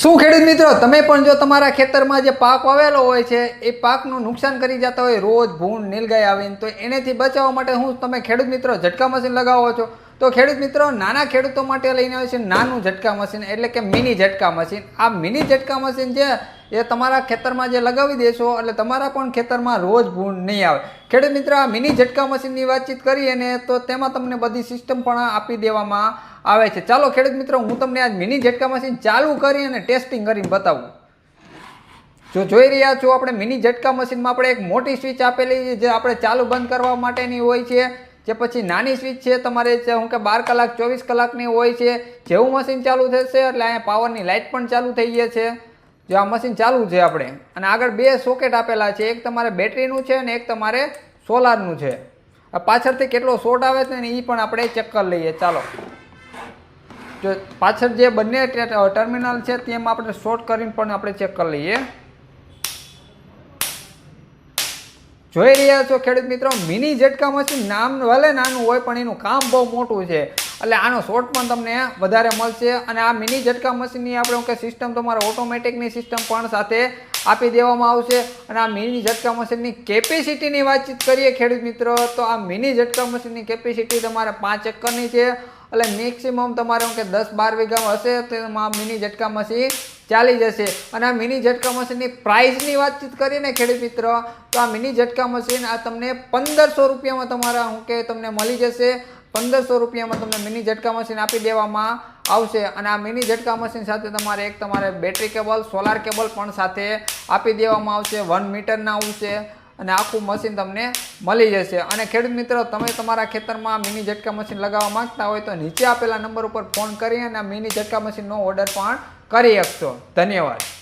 શું ખેડૂત મિત્રો, તમે પણ જો તમારા ખેતરમાં જે પાક વાવેલો હોય છે, એ પાકનું નુકસાન કરી જતા હોય, રોજ ભૂંડ, નીલગાય આવીને, તો એનેથી બચાવવા માટે હું, તમે ખેડૂત મિત્રો, ઝટકા મશીન લગાવો છો. તો ખેડૂત મિત્રો, નાના ખેડૂતો માટે લઈને આવે છે નાનું ઝટકા મશીન, એટલે કે મિની ઝટકા મશીન. આ મિની ઝટકા મશીન છે, એ તમારા ખેતરમાં જે લગાવી દેશો, એટલે તમારા પણ ખેતરમાં રોજ ભૂંડ નહીં આવે. ખેડૂત મિત્રો, આ મિની ઝટકા મશીનની વાતચીત કરીએ ને તો તેમાં તમને બધી સિસ્ટમ પણ આપી દેવામાં આવે છે. ચાલો ખેડૂત મિત્રો, હું તમને આજ મિની ઝટકા મશીન ચાલુ કરી અને ટેસ્ટિંગ કરીને બતાવું. જો જોઈ રહ્યા છો, આપણે મિની ઝટકા મશીનમાં આપણે એક મોટી સ્વિચ આપેલી છે, જે આપણે ચાલુ બંધ કરવા માટેની હોય છે. જે પછી નાની સ્વિચ છે તમારે શું કે બાર કલાક, ચોવીસ કલાકની હોય છે, જેવું મશીન ચાલુ થશે એટલે અહીંયા પાવરની લાઇટ પણ ચાલુ થઈ ગઈ છે. જો આ મશીન ચાલુ છે આપણે, અને આગળ બે સોકેટ આપેલા છે, એક તમારે બેટરીનું છે અને એક તમારે સોલારનું છે. પાછળથી કેટલો શોર્ટ આવે છે ને એ પણ આપણે ચેક કરી લઈએ, ચાલો. જો પાછળ જે બંને ટર્મિનલ છે તેમાં આપણે શોર્ટ કરીને પણ આપણે ચેક કરી લઈએ. જોઈ રહ્યા છો ખેડૂત મિત્રો, મિની ઝટકા મશીન નામ ભલે નાનું હોય, પણ એનું કામ બહુ મોટું છે. એટલે આનો શોર્ટ પણ તમને વધારે મળશે. અને આ મિની ઝટકા મશીનની આપણે કે સિસ્ટમ તમારે ઓટોમેટિકની સિસ્ટમ પણ સાથે આપી દેવામાં આવશે. અને આ મિની ઝટકા મશીનની કેપેસિટીની વાતચીત કરીએ ખેડૂત મિત્રો, તો આ મિની ઝટકા મશીનની કેપેસિટી તમારે પાંચ એકરની છે. એટલે મેક્સિમમ તમારે કે દસ બાર વીઘામાં હશે તો એમાં મિની ઝટકા મશીન ચાલી જશે. અને આ મિની ઝટકા મશીનની પ્રાઇસની વાતચીત કરીને ખેડૂત મિત્ર, તો આ મિની ઝટકા મશીન આ તમને પંદરસો રૂપિયામાં તમારા હું કે તમને મળી જશે. પંદરસો રૂપિયામાં તમને મિની ઝટકા મશીન આપી દેવામાં આવશે. અને આ મિની ઝટકા મશીન સાથે તમારે એક તમારે બેટરી કેબલ સોલાર કેબલ પણ સાથે આપી દેવામાં આવશે. વન મીટરના આવશે અને આખું મશીન તમને મળી જશે. અને ખેડૂત મિત્રો, તમે તમારા ખેતરમાં મિની ઝટકા મશીન લગાવવા માંગતા હોય તો નીચે આપેલા નંબર ઉપર ફોન કરી અને મિની ઝટકા મશીનનો ઓર્ડર પણ કરી શકશો. ધન્યવાદ.